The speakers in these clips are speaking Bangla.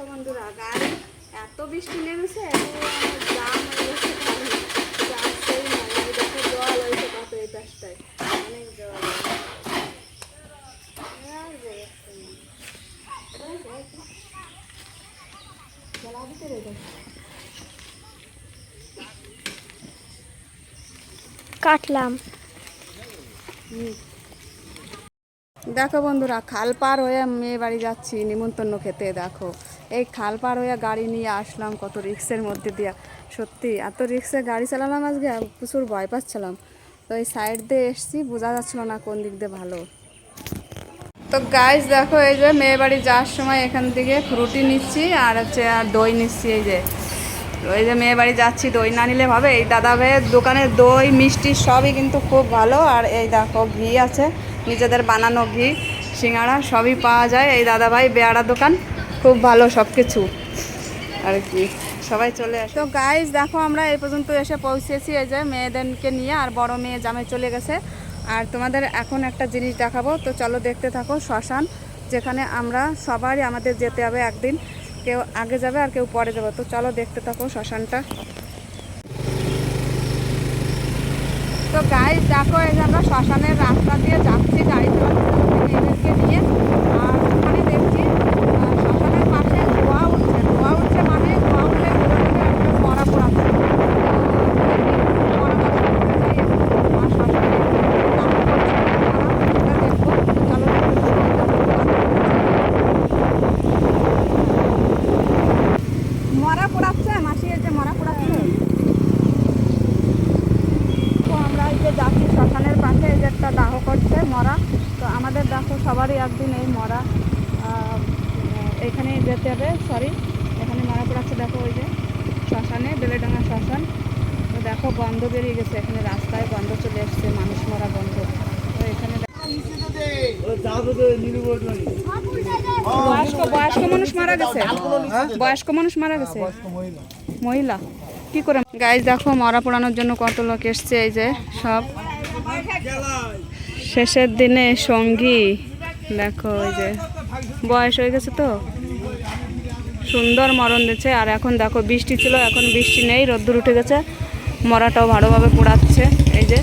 দেখো বন্ধুরা গাড়ি এত বৃষ্টি নেমেছে জাম হয়ে গেছে দেখো জল হয়েছে কত এই পাশটায়। অনেক জল। কাটলাম। দেখো বন্ধুরা খাল পার হয়ে মেয়ে বাড়ি যাচ্ছি নিমন্ত্রণ খেতে দেখো। এই খাল পার হয়ে গাড়ি নিয়ে আসলাম, কত রিক্সের মধ্যে দিয়া। সত্যি, এত রিক্সে গাড়ি চালালাম আজকে প্রচুর ভয় পাচ্ছিলাম। তো এই সাইড দিয়ে এসছি, বোঝা যাচ্ছিল না কোন দিক দিয়ে ভালো। তো গাইজ দেখো এই যে মেয়ে বাড়ি যাওয়ার সময় এখান থেকে ফ্রুটি নিচ্ছি, আর হচ্ছে আর দই নিচ্ছি এই যে। ওই যে মেয়ে বাড়ি যাচ্ছি, দই না নিলে হবে। এই দাদা ভাইয়ের দোকানের দই, মিষ্টি সবই কিন্তু খুব ভালো। আর এই দেখো ঘি আছে, নিজেদের বানানো ঘি, সিঙ্গাড়া সবই পাওয়া যায়। এই দাদা ভাই বেয়ারা দোকান। খুব ভালো সব কিছু আর কি, সবাই চলে আসে। তো গাইজ দেখো আমরা এই পর্যন্ত এসে পৌঁছেছি এই যে মেয়েদেরকে নিয়ে, আর বড় মেয়ে জামে চলে গেছে। আর তোমাদের এখন একটা জিনিস দেখাবো, তো চলো দেখতে থাকো শ্মশান, যেখানে আমরা সবারই আমাদের যেতে হবে একদিন। কেউ আগে যাবে আর কেউ পরে যাবে, তো চলো দেখতে থাকো শ্মশানটা। তো গাইজ দেখো এই যে আমরা শ্মশানের রাস্তা দিয়ে যাচ্ছি গাড়ি মেয়েদেরকে নিয়ে আর ওখানে দেখছি আহ, শ্মশানের পাশে ধোয়া উঠছে ধোয়া উঠছে মানে ধোয়া উঠলে ঘুরে ঘুরে একটা মরা পোড়াচ্ছে তো, মরা কথা বলতে চাই আর শ্মশানে দাহ করছে মরা, ওটা দেখব। চলো মরা পোড়াচ্ছে মাসি এই যে মরা পোড়াচ্ছে তো আমরা এই যে যাচ্ছি শ্মশানের পাশে এই যে একটা দাহ করছে মরা তো আমাদের দেখো সবারই একদিন এই মরা আহ, এখানে যেতে হবে সরি এখানে মরা পড়াচ্ছে দেখো ওই যে শ্মশানে বেলেডাঙ্গা শ্মশান তো দেখো বেরিয়ে গেছে, এখানে রাস্তায় বন্ধ চলে এসছে মানুষ মরা বন্ধ। এখানে বয়স্ক বয়স্ক মানুষ মারা গেছে? বয়স্ক মানুষ মারা গেছে? মহিলা। কি করে দেখো, মরা পোড়ানোর জন্য কত লোক এসছে, এই যে সব। শেষের দিনে সঙ্গী। দেখো ওই যে বয়স হয়ে গেছে তো। সুন্দর মরণ দিচ্ছে। আর এখন দেখো, বৃষ্টি ছিল, এখন বৃষ্টি নেই, রোদ্দুর উঠে গেছে। মরাটাও ভালোভাবে পোড়াচ্ছে এই যে।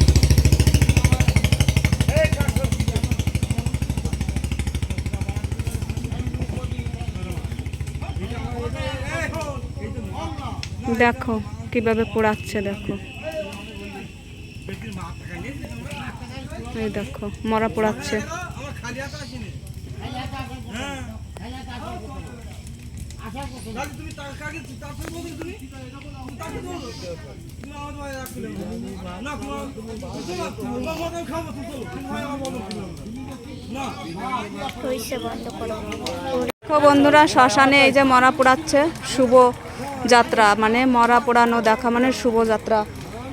দেখো কীভাবে পোড়াচ্ছে দেখো। এই দেখো মরা পোড়াচ্ছে তুমি টাকা কাকে তারপরে বলবে তুমি তুমি তাকে বলো তুমি আমার ভাই রাখলে না তোমার তোমার মতন খাব তুমি চলো তুমি ভাই আমার বলো না হইছে বন্ধ করো দেখো বন্ধুরা, শ্মশানে এই যে মরা পোড়াচ্ছে শুভ যাত্রা মানে মরা পোড়ানো দেখা মানে শুভ যাত্রা।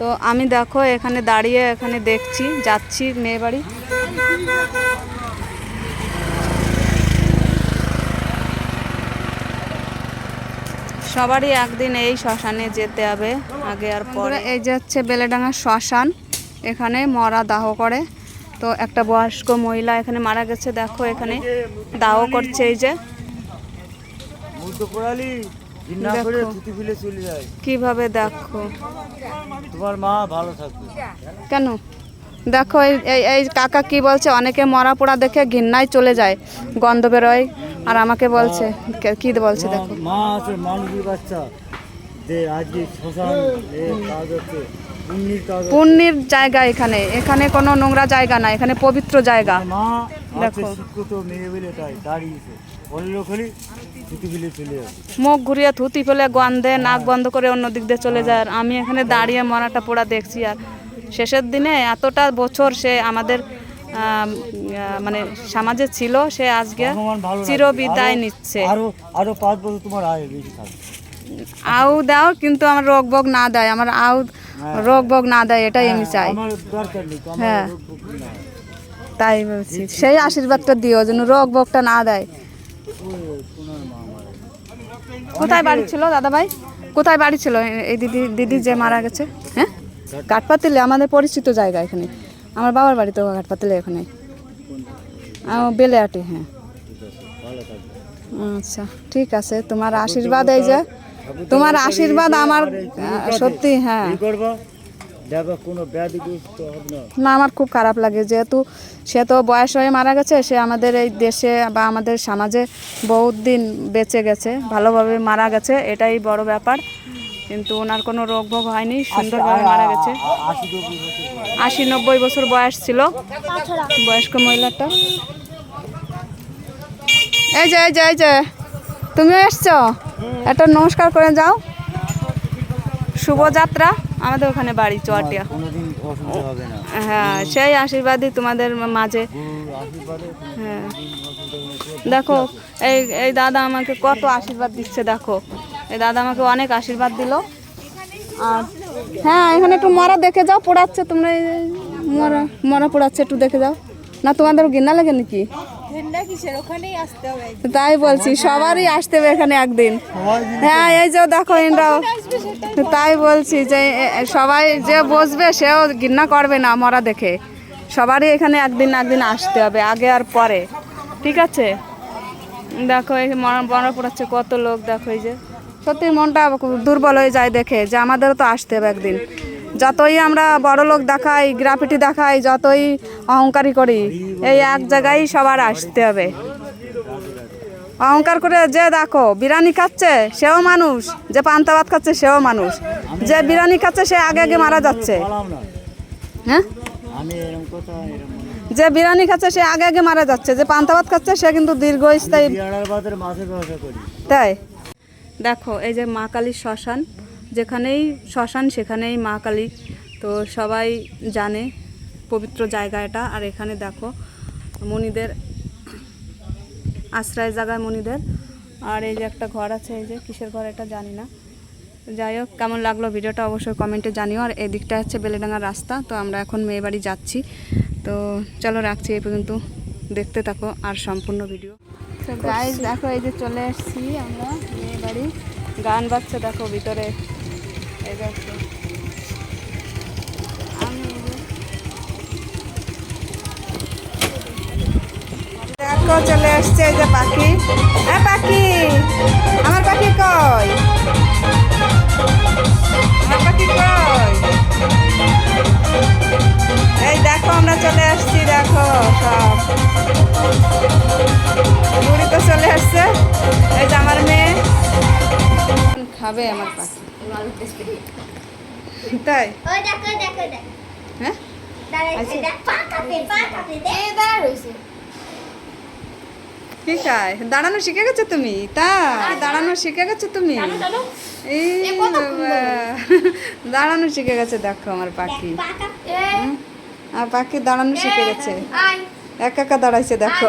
তো আমি দেখো এখানে দাঁড়িয়ে এখানে দেখছি, যাচ্ছি মেয়ে বাড়ি সবারই একদিন এই শ্মশানে যেতে হবে। আগে আর পরে। এই যে হচ্ছে বেলেডাঙ্গা শ্মশান এখানে মরা দাহ করে। তো একটা বয়স্ক মহিলা এখানে মারা গেছে দেখো এখানে দাহ করছে এই যে। কীভাবে দেখো? তোমার মা ভালো থাকবে। কেন? দেখো এই এই- এই কাকা কি বলছে? অনেকে মরা পোড়া দেখে ঘৃণায় চলে যায়। গন্ধ বেরোয়। আর আমাকে বলছে কে- বলছে দেখো। মা- আছে মানুষের বাচ্চা যে আজকে শ্মশান কাজ হচ্ছে পুণ্যির জায়গা এখানে এখানে কোনো নোংরা জায়গা না এখানে পবিত্র জায়গা। দেখো। মুখ ঘুরিয়ে থুতি ফেলে গন্ধে নাক বন্ধ করে অন্য দিক দিয়ে চলে যায়। আর আমি এখানে দাঁড়িয়ে মরাটা পোড়া দেখছি। আর শেষের দিনে এতটা বছর সে আমাদের মানে সমাজে ছিল সে আজকে চিরবিদায় নিচ্ছে। আরও পাঁচ বছর তোমার আয় বেশি আউ দাও কিন্তু আমার রোগ ভোগ না দেয় আমার আউ রোগ ভোগ না দেয় এটাই আমি চাই। হ্যাঁ। না হয়। তাই বলছি সেই আশীর্বাদটা দিও যেন রোগ ভোগটা না দেয়। কোথায় বাড়ি ছিল দাদা ভাই কোথায় বাড়ি ছিল? এই দিদি দিদি যে মারা গেছে হ্যাঁ? কাঠপাতিলে আমাদের পরিচিত জায়গা এখানে। আমার বাবার বাড়ি তো ঘাটপাতিলে এখানে বেলে আটে হ্যাঁ। আচ্ছা ঠিক আছে, তোমার আশীর্বাদ এই যে, তোমার আশীর্বাদ আমার সত্যি হ্যাঁ। না, আমার খুব খারাপ লাগে, যেহেতু সে তো বয়স হয়ে মারা গেছে, সে আমাদের এই দেশে বা আমাদের সমাজে বহুত দিন বেঁচে গেছে, ভালোভাবে মারা গেছে, এটাই বড় ব্যাপার। কিন্তু ওনার কোনো রোগ ভোগ হয়নি সুন্দরভাবে মারা গেছে। আশি নব্বই বছর বয়স। ছিল। বয়স্ক মহিলাটা। এই যে এই যে এই যে তুমিও এসছো? একটা নমস্কার করে যাও। শুভযাত্রা আমাদের ওখানে বাড়ি চটিয়া হ্যাঁ সেই আশীর্বাদই তোমাদের মাঝে। হ্যাঁ। দেখো এই এই দাদা আমাকে কত আশীর্বাদ দিচ্ছে দেখো। এই দাদা আমাকে অনেক আশীর্বাদ দিল। আর হ্যাঁ এখানে একটু মরা দেখে যাও পড়াচ্ছে তোমরা মরা মরা পোড়াচ্ছে একটু দেখে যাও। না তোমাদের ঘৃণা লাগে নাকি? তাই বলছি সবারই আসতে হবে এখানে একদিন। হ্যাঁ এই যে দেখো এনরাও। তাই বলছি যে সবাই যে বসবে সেও ঘৃণা করবে না মরা দেখে। সবারই এখানে একদিন না একদিন আসতে হবে আগে আর পরে। ঠিক আছে? দেখো এই মরা মরা পড়াচ্ছে কত লোক দেখো এই যে। সত্যি মনটা দুর্বল হয়ে যায় দেখে যে আমাদেরও তো আসতে হবে একদিন। যতই আমরা বড় লোক দেখাই গ্রাফিটি দেখাই যতই অহংকারী করি এই এক জায়গায় সবার আসতে হবে। অহংকার করে যে দেখো বিরিয়ানি খাচ্ছে সেও মানুষ যে পান্তা ভাত খাচ্ছে সেও মানুষ। যে বিরিয়ানি খাচ্ছে সে আগে আগে মারা যাচ্ছে। হ্যাঁ? যে বিরিয়ানি খাচ্ছে সে আগে আগে মারা যাচ্ছে যে পান্তা ভাত খাচ্ছে সে কিন্তু দীর্ঘস্থায়ী তাই? দেখো, এই যে মা কালীর শ্মশান, যেখানেই শ্মশান, সেখানেই মা কালী। তো সবাই জানে পবিত্র জায়গা এটা। আর এখানে দেখো মণিদের আশ্রয় জায়গায় মণিদের আর এই যে একটা ঘর আছে, এই যে কিসের ঘর এটা জানি না। যাই হোক, কেমন লাগল ভিডিওটা অবশ্যই কমেন্টে জানিও। আর এদিকটা হচ্ছে বেলেডাঙ্গার রাস্তা, তো আমরা এখন মেয়ে বাড়ি যাচ্ছি। তো চলো রাখছি এই পর্যন্ত। দেখতে থাকো আর সম্পূর্ণ ভিডিও। তো গাইজ দেখো এই যে চলে এসেছি আমরা। বাড়ি। গান বাজছে দেখো ভিতরে। চলে এই যে পাখি। হ্যাঁ পাখি, আমার পাখি কই? আমার পাখি কই? এই দেখো আমরা চলে আসছি দেখো সব। বুড়ি তো চলে আসছে। এই যে আমার মেয়ে। খাবে আমার পাখি। তাই? ওই দেখো দেখো দেখ। হ্যাঁ? আচ্ছা। কি খায়? দাঁড়ানো শিখে গেছো তুমি? তা দাঁড়ানো শিখে গেছো তুমি? এই দাঁড়ানো শিখে গেছে দেখো আমার পাখি? আর পাখি দাঁড়ানো শিখে গেছে। একা একা দাঁড়াইছে দেখো।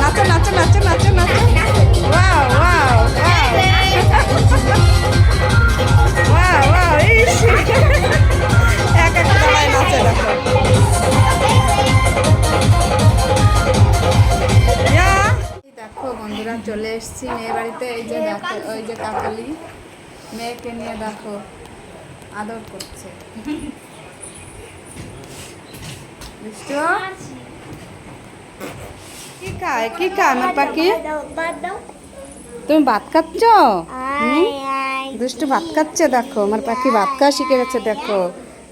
নাচো নাচো নাচো নাচো নাচো। Wow wow wow. ওয়াও ইস। একা একা দাঁড়ায় নাচে দেখো। দেখো বন্ধুরা চলে এসেছি মেয়ে বাড়িতে। এই যে দেখো ওই যে কাকলি। মেয়েকে নিয়ে দেখো। আদর করছে। কি খায়? কি খায় আমার পাখি? তুমি ভাত খাচ্ছ? দুষ্টু ভাত খাচ্ছে, দেখো। আমার পাখি ভাত খাওয়া শিখে গেছে, দেখো।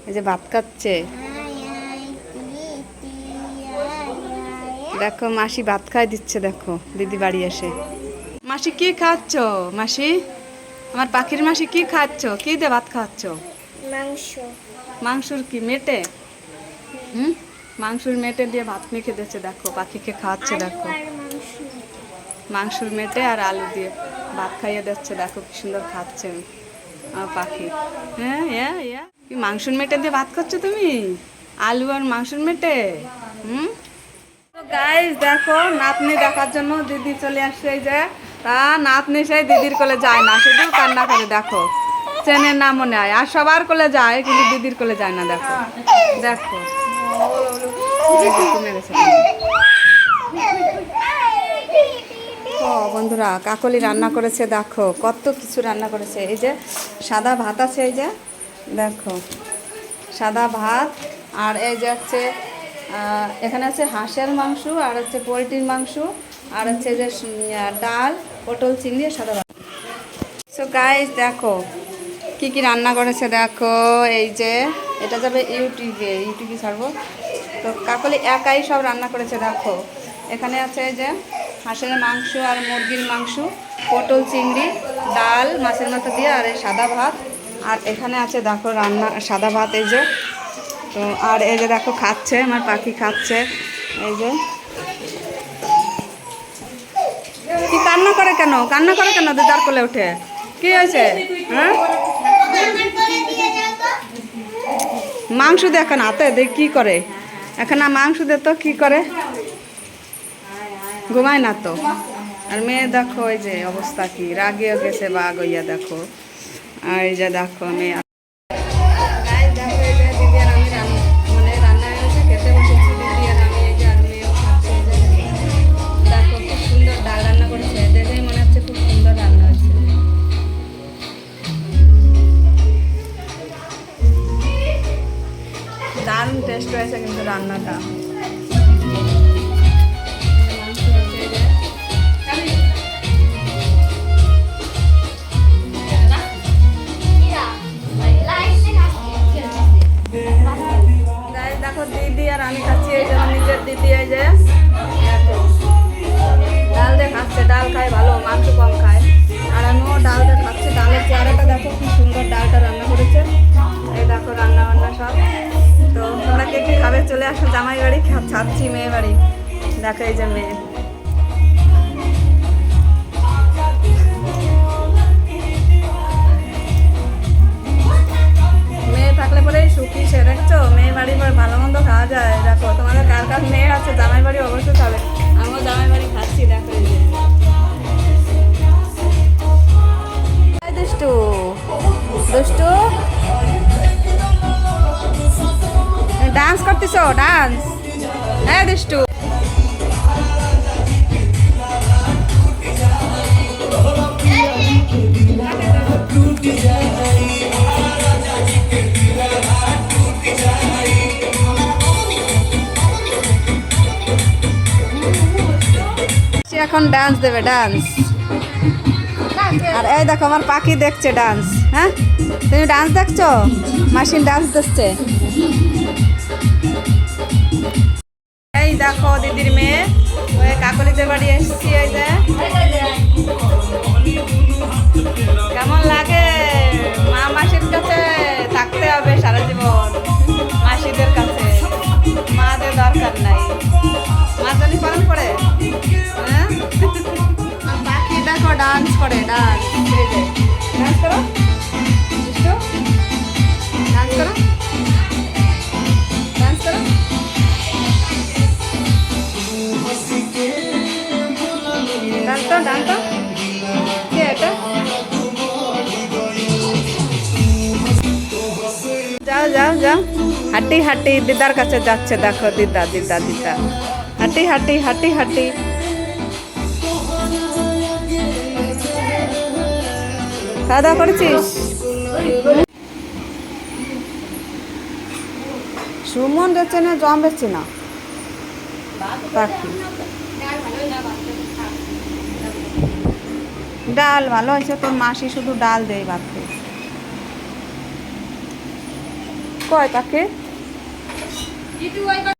এই যে ভাত খাচ্ছে। দেখো, মাসি ভাত খাই দিচ্ছে, দেখো। দিদি বাড়ি এসে। মাসি, কি খাচ্ছ? মাসি? আমার পাখির মাসি কি খাচ্ছ? কি দিয়ে ভাত খাচ্ছ? মাংস। মাংসর কি মেটে? হুম? মাংসর মেটে দিয়ে ভাত মেখে দিচ্ছে দেখো পাখিকে খাওয়াচ্ছে দেখো। মাংসর মেটে আর আলু দিয়ে ভাত খাইয়ে দিচ্ছে দেখো কি সুন্দর খাচ্ছে আমার পাখি। হ্যাঁ হ্যাঁ হ্যাঁ কি মাংসর মেটে দিয়ে ভাত খাচ্ছ তুমি? আলু আর মাংসর মেটে? হুম? গাইস দেখো নাতনি দেখার জন্য দিদি চলে আসছে এই যে তা নাতনি সেই দিদির কোলে যায় না শুধু কান্না করে দেখো। চেনের নামও নেয়, আর সবার কোলে যায়, কিন্তু দিদির কোলে যায় না, দেখো। দেখো। বন্ধুরা, কাকলি রান্না করেছে, দেখো, কত কিছু রান্না করেছে। এই যে সাদা ভাত আছে, এই যে, দেখো, সাদা ভাত, আর এই যে হচ্ছে এখানে আছে হাঁসের মাংস, আর হচ্ছে পোলট্রির মাংস, আর হচ্ছে যে ডাল, পটল, চিংড়ি, সাদা ভাত। সো গাইস দেখো কি কি রান্না করেছে দেখো, এই যে, এটা যাবে ইউটিউবে ইউটিউবে ছাড়বো। তো কাকলি একাই সব রান্না করেছে দেখো। এখানে আছে যে হাঁসের মাংস আর মুরগির মাংস, পটল চিংড়ি, ডাল, মাছের মাথা দিয়ে আর এই সাদা ভাত। আর এখানে আছে দেখো রান্না, সাদা ভাত এই যে। তো আর এই যে দেখো খাচ্ছে, আমার পাখি খাচ্ছে, এই যে। কি কান্না করে কেন? কান্না করে কেন? দিদার কোলে উঠে। কি হয়েছে? হ্যাঁ? মাংস দিয়ে এখন হাতে দেখ কি করে? এখন মাংস দে তো কি করে? ঘুমায় না তো। আর মেয়ে দেখো ওই যে অবস্থা কি? রাগিয়ে গেছে, বাঘ হইয়া দেখো। আর এই যে দেখো, মেয়ে জামাই বাড়ি ছাড়ছি মেয়ে বাড়ি দেখো এই যে মেয়ে। দুষ্টু এখন ডান্স দেবে ডান্স আর এই দেখো, আমার পাখি দেখছে ডান্স হ্যাঁ? তুমি ডান্স দেখছ? মাসিন ডান্স দেখছে দেখো দিদির মেয়ে। ওই কাকলিদের বাড়ি এসেছি, এই যে। কেমন লাগে? মা মাসির কাছে থাকতে হবে সারা জীবন। মাসিদের কাছে। মাদের দরকার নাই। মা জানি পালন করে? হ্যাঁ? বাকি দেখো ডান্স করে ডান্স হাঁটি হাঁটি দিদার কাছে যাচ্ছে, দেখো দিদা দিদা দিদা। হাঁটি হাঁটি হাঁটি হাঁটি। খাওয়া করেছিস? সুমন বেচে না, জম বেচে না। ডাল ভালো হয়েছে তোর মাসি শুধু ডাল দেয় ভাতে কয় তাকে? you do like